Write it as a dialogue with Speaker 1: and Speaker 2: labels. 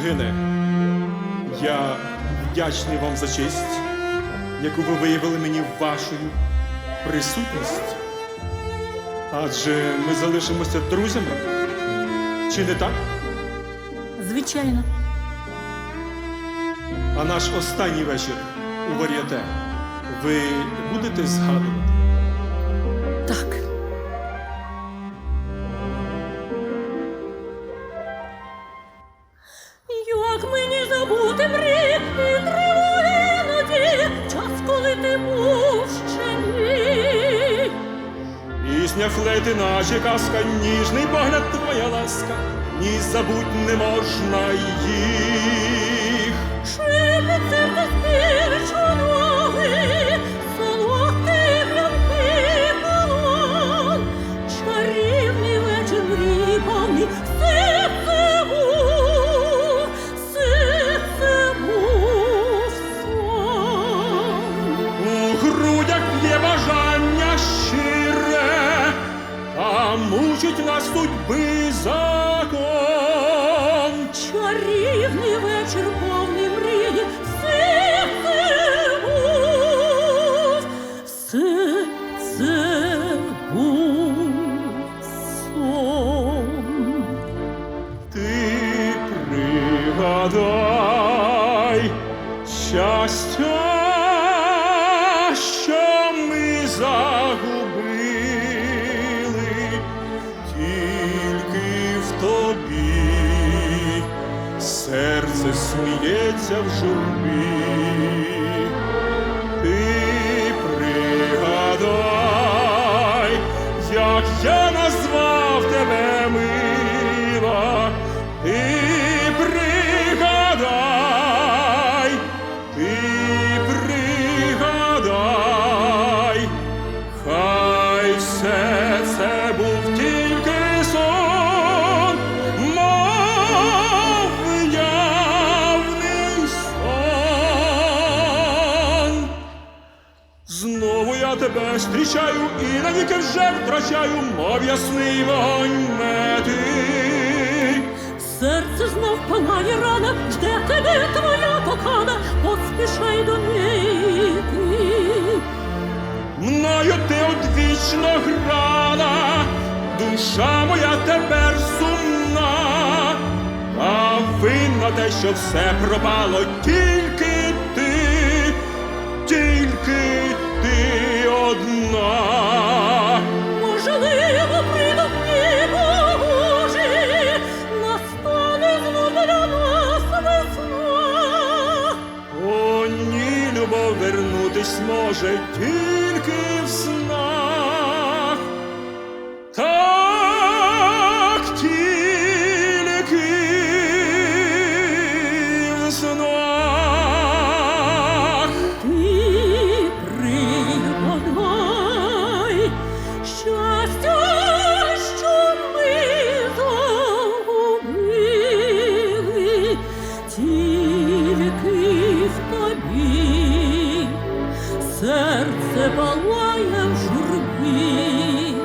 Speaker 1: княгине, я вдячний вам за честь, яку ви виявили мені вашою присутністю. Адже ми залишимося друзями. Чи не так?
Speaker 2: Звичайно.
Speaker 1: А наш останній вечір у вар'яте ви будете згадувати?
Speaker 2: Так.
Speaker 1: Флейти, наче казка, ніжний погляд твоя ласка, ні забуть не можна їх.
Speaker 2: Під серце співич
Speaker 1: а мучить нас судьби закон.
Speaker 2: Чарівний вечір повний мрії, все це був, все це був сон.
Speaker 1: Ти пригадай щастя, що ми загубили, сміється в журбі. Ти пригадай, як я назвав тебе мила, ти пригадай, ти пригадай, хай все це я тебе зустрічаю і навіки вже втрачаю, мов ясний вогонь мети.
Speaker 2: Серце знов палає рана, жде тебе твоя кохана, поспішай до неї.
Speaker 1: Мною ти одвічно грала, душа моя тепер сумна, а винна те, що все пропало, тільки ти, тільки ні, любов вернутись може тільки в снах.
Speaker 2: Серце палає в журбі.